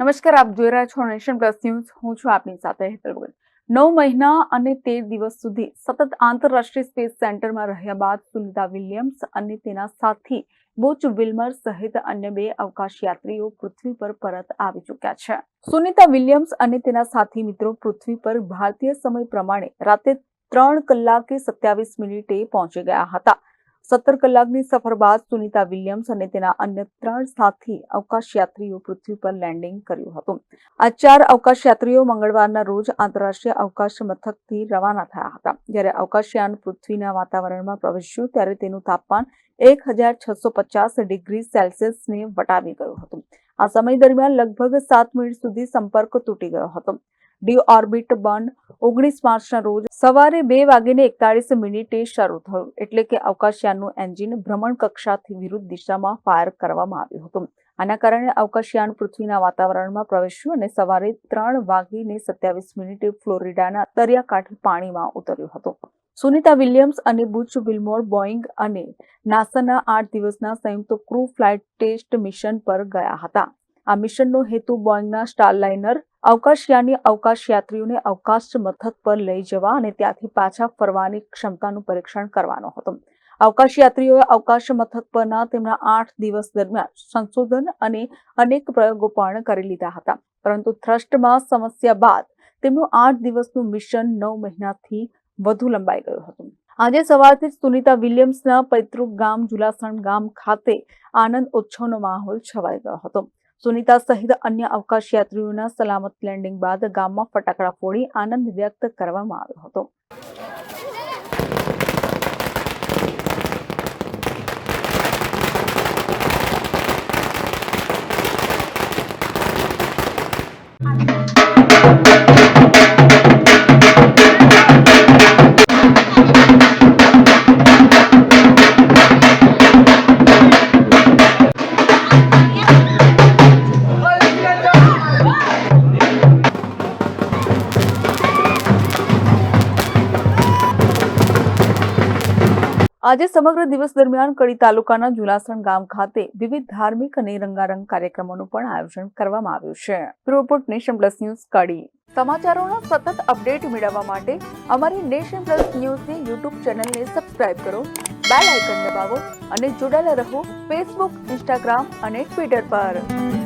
નમસ્કાર, આપ જોઈ રહ્યા છો નેશન પ્લસ ન્યૂઝ. હું છું આપની સાથે હેતલ ભગત. નવ મહિના અને તેર દિવસ સુધી સતત આંતરરાષ્ટ્રીય સ્પેસ સેન્ટરમાં રહ્યા બાદ સુનિતા વિલિયમ્સ અને તેના સાથી બોચ વિલ્મર સહિત અન્ય બે અવકાશયાત્રીઓ પૃથ્વી પર પરત આવી ચૂક્યા છે. સુનિતા વિલિયમ્સ અને તેના સાથી મિત્રો પૃથ્વી પર ભારતીય સમય પ્રમાણે રાતે ત્રણ કલાકે સત્યાવીસ મિનિટે પહોંચી ગયા હતા. સત્તર કલાકની સફર બાદ સુનિતા વિલિયમ્સ અને તેના અન્ય ત્રણ સાથી અવકાશયાત્રીઓ પૃથ્વી પર લેન્ડિંગ કર્યું હતું. આ ચાર અવકાશયાત્રીઓ મંગળવારના રોજ આંતરરાષ્ટ્રીય અવકાશ મથકથી રવાના થયા હતા. જ્યારે અવકાશયાન પૃથ્વીના વાતાવરણમાં પ્રવેશ્યું ત્યારે તેનું તાપમાન એક હજાર છસો પચાસ ડિગ્રી સેલ્સિયસને વટાવી ગયું હતું. આ સમય દરમિયાન લગભગ સાત મિનિટ સુધી સંપર્ક તૂટી ગયો હતો. ડી ઓર્બિટ બર્ન ઓગણીસ માર્ચના રોજ સવારે બે વાગીને એકતાળીસ મિનિટે શરૂ થયું. એટલે કે અવકાશયાનનું એન્જિન ભ્રમણ કક્ષાથી વિરુદ્ધ દિશામાં ફાયર કરવામાં આવ્યું હતું. આના કારણે અવકાશયાન પૃથ્વીના વાતાવરણમાં પ્રવેશ્યું અને સવારે ત્રણ વાગીને સત્યાવીસ મિનિટે ફ્લોરિડાના દરિયાકાંઠે પાણીમાં ઉતર્યું હતું. સુનિતા વિલિયમ્સ અને બુચ વિલ્મોર બોઈંગ અને નાસાના આઠ દિવસના સંયુક્ત ક્રૂ ફ્લાઇટ ટેસ્ટ મિશન પર ગયા હતા. આ મિશનનો હેતુ બોઈંગના સ્ટારલાઇનર અવકાશયાની અવકાશયાત્રીઓને અવકાશ મથક પર લઈ જવા અને ત્યાંથી પાછા ફરવાની ક્ષમતાનું પરીક્ષણ કરવાનો હતો. અવકાશયાત્રીઓએ અવકાશ મથક પરના તેમના આઠ દિવસ દરમિયાન સંશોધન અને અનેક પ્રયોગો પણ કરી લીધા હતા. પરંતુ થ્રસ્ટમાં સમસ્યા બાદ તેમનું આઠ દિવસનું મિશન નવ મહિનાથી વધુ લંબાઈ ગયું હતું. આજે સવારથી સુનિતા વિલિયમ્સના પૈતૃક ગામ જુલાસણ ગામ ખાતે આનંદ ઉત્સવનો માહોલ છવાઈ ગયો હતો. સુનિતા સહિત અન્ય અવકાશ યાત્રીઓના સલામત લેન્ડિંગ બાદ ગામમાં ફટાકડા ફોડી આનંદ વ્યક્ત કરવામાં આવ્યો હતો. આજે સમગ્ર દિવસ દરમિયાન કડી તાલુકાના જુલાસણ ગામ ખાતે વિવિધ ધાર્મિક અને રંગારંગ કાર્યક્રમોનું પણ આયોજન કરવામાં આવ્યું છે. Report nation plus news Kadi. સમાચારોના સતત અપડેટ મેળવવા માટે અમારી નેશન પ્લસ ન્યૂઝની યુટ્યુબ ચેનલને સબસ્ક્રાઇબ કરો, બેલ આઇકન દબાવો અને જોડાયેલા રહો ફેસબુક, ઇન્સ્ટાગ્રામ અને ટ્વિટર પર.